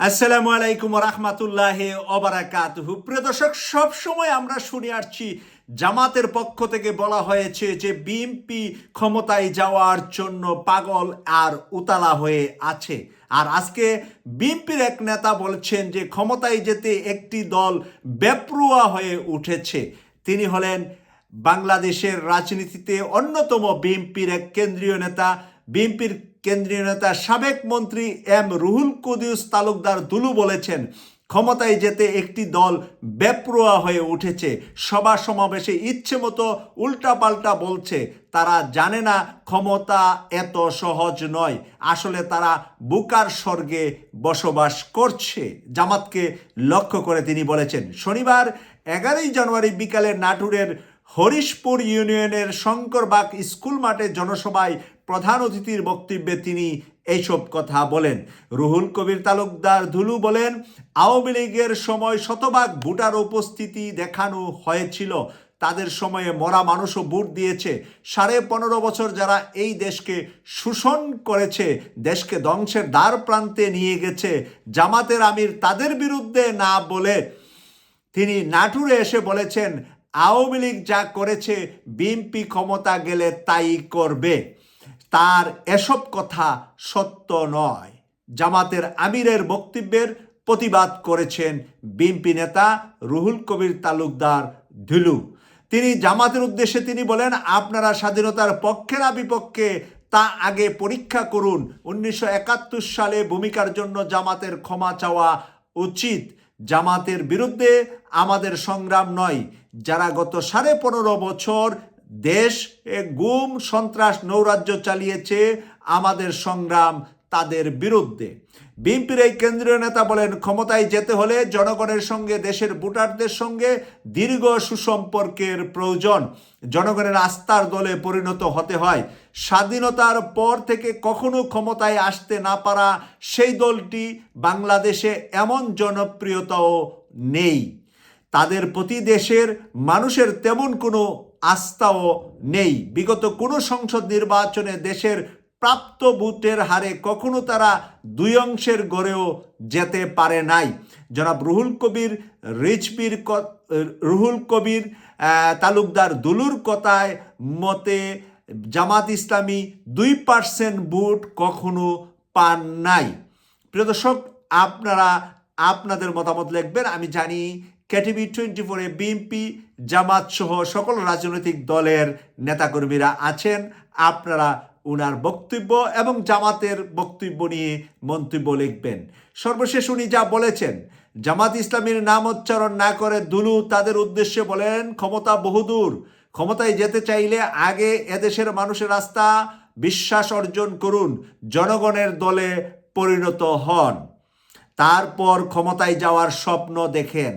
আসসালামু আলাইকুম রহমাতুল্লাহ অবরাকাতুহু প্রিয় দর্শক সবসময় আমরা শুনে আসছি, জামাতের পক্ষ থেকে বলা হয়েছে যে বিএনপি ক্ষমতায় যাওয়ার জন্য পাগল আর উতালা হয়ে আছে। আর আজকে বিএনপির এক নেতা বলছেন যে ক্ষমতায় যেতে একটি দল বেপরুয়া হয়ে উঠেছে। তিনি হলেন বাংলাদেশের রাজনীতিতে অন্যতম বিএনপির এক কেন্দ্রীয় নেতা। বিএনপির কেন্দ্রীয় নেতা সাবেক মন্ত্রী এম রুহুল কুদিউস তালুকদার দুলু বলেছেন, ক্ষমতায় যেতে একটি দল বেপরোয়া হয়ে উঠেছে। সভা সমাবেশে ইচ্ছে মতো উল্টাপাল্টা বলছে, তারা জানে না ক্ষমতা এত সহজ নয়। আসলে তারা বুকার স্বর্গে বসবাস করছে, জামাতকে লক্ষ্য করে তিনি বলেছেন। শনিবার এগারোই জানুয়ারি বিকালে নাটুরের হরিশপুর ইউনিয়নের শঙ্করবাগ স্কুল মাঠে জনসভায় প্রধান অতিথির বক্তব্যে তিনি এইসব কথা বলেন। রুহুল কবির তালুকদার ধুলু বলেন, আওয়ামী লীগের সময় শতভাগ ভোটার উপস্থিতি দেখানো হয়েছিল। তাদের সময়ে মরা মানুষও ভোট দিয়েছে। সাড়ে পনেরো বছর যারা এই দেশকে শোষণ করেছে, দেশকে ধ্বংসের দ্বার প্রান্তে নিয়ে গেছে, জামাতের আমির তাদের বিরুদ্ধে না বলে তিনি নাটুরে এসে বলেছেন, আওয়ামী লীগ যা করেছে, বিএনপি ক্ষমতা গেলে তাই করবে। তার এসব কথা সত্য নয়। জামাতের আমিরের বক্তব্যের প্রতিবাদ করেছেন বিএনপি নেতা রুহুল কবির তালুকদার ধুলু তিনি জামাতের উদ্দেশ্যে তিনি বলেন, আপনারা স্বাধীনতার পক্ষে না বিপক্ষে তা আগে পরীক্ষা করুন। উনিশশো একাত্তর সালে ভূমিকার জন্য জামাতের ক্ষমা চাওয়া উচিত। জামাতের বিরুদ্ধে আমাদের সংগ্রাম নয়। যারা গত সাড়ে পনেরো বছর দেশ গুম, সন্ত্রাস নৌরাজ্য চালিয়েছে আমাদের সংগ্রাম তাদের বিরুদ্ধে। বিএনপির এই কেন্দ্রীয় নেতা বলেন, ক্ষমতায় যেতে হলে জনগণের সঙ্গে, দেশের ভোটারদের সঙ্গে দীর্ঘ সুসম্পর্কের প্রয়োজন। জনগণের আস্থার দলে পরিণত হতে হয়। স্বাধীনতার পর থেকে কখনো ক্ষমতায় আসতে না পারা সেই দলটি বাংলাদেশে এমন জনপ্রিয়তাও নেই। তাদের প্রতি দেশের মানুষের তেমন কোনো আস্থাও নেই। বিগত কোনো সংসদ নির্বাচনে দেশের প্রাপ্ত ভোটের হারে কখনো তারা দুই অংশের গড়েও যেতে পারে নাই। জনাব রুহুল কবির রিচবির রুহুল কবির তালুকদার দুলুর কথায় মতে, জামাত ইসলামী দুই পার্সেন্ট ভোট কখনো পান নাই। প্রিয় দর্শক, আপনারা আপনাদের মতামত লিখবেন। আমি জানি কেটিভি টোয়েন্টি ফোরে বিএনপি জামাত সহ সকল রাজনৈতিক দলের নেতাকর্মীরা আছেন। আপনারা উনার বক্তব্য এবং জামাতের বক্তব্য নিয়ে মন্তব্য লিখবেন। সর্বশেষ উনি যা বলেছেন, জামাত ইসলামীর নাম উচ্চারণ না করে দুলু তাদের উদ্দেশ্যে বলেন, ক্ষমতা বহুদূর। ক্ষমতায় যেতে চাইলে আগে এদেশের মানুষের রাস্তা বিশ্বাস অর্জন করুন, জনগণের দলে পরিণত হন। তারপর ক্ষমতায় যাওয়ার স্বপ্ন দেখেন।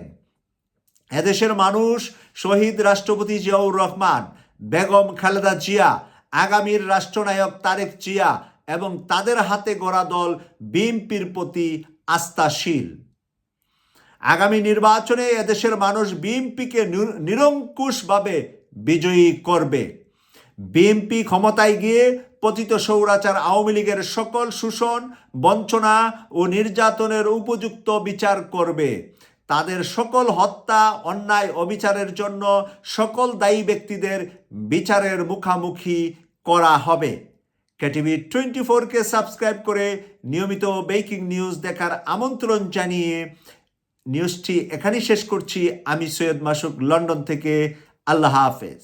এদেশের মানুষ শহীদ রাষ্ট্রপতি জিয়াউর রহমান, বেগম খালেদা জিয়া, আগামীর রাষ্ট্রনায়ক তারেক জিয়া এবং তাদের হাতে গড়া দল বিএনপির প্রতি আস্থাশীল। আগামী নির্বাচনে এদেশের মানুষ বিএনপিকে নিরঙ্কুশভাবে বিজয়ী করবে। বিএনপি ক্ষমতায় গিয়ে পতিত সৌরাচার আওয়ামী লীগের সকল শোষণ, বঞ্চনা ও নির্যাতনের উপযুক্ত বিচার করবে। তাদের সকল হত্যা, অন্যায়, অবিচারের জন্য সকল দায়ী ব্যক্তিদের বিচারের মুখামুখি করা হবে। কেটিভি টোয়েন্টি ফোরকে সাবস্ক্রাইব করে নিয়মিত বেকিং নিউজ দেখার আমন্ত্রণ জানিয়ে নিউজটি এখানেই শেষ করছি। আমি সৈয়দ মাসুক, লন্ডন থেকে। আল্লাহ হাফেজ।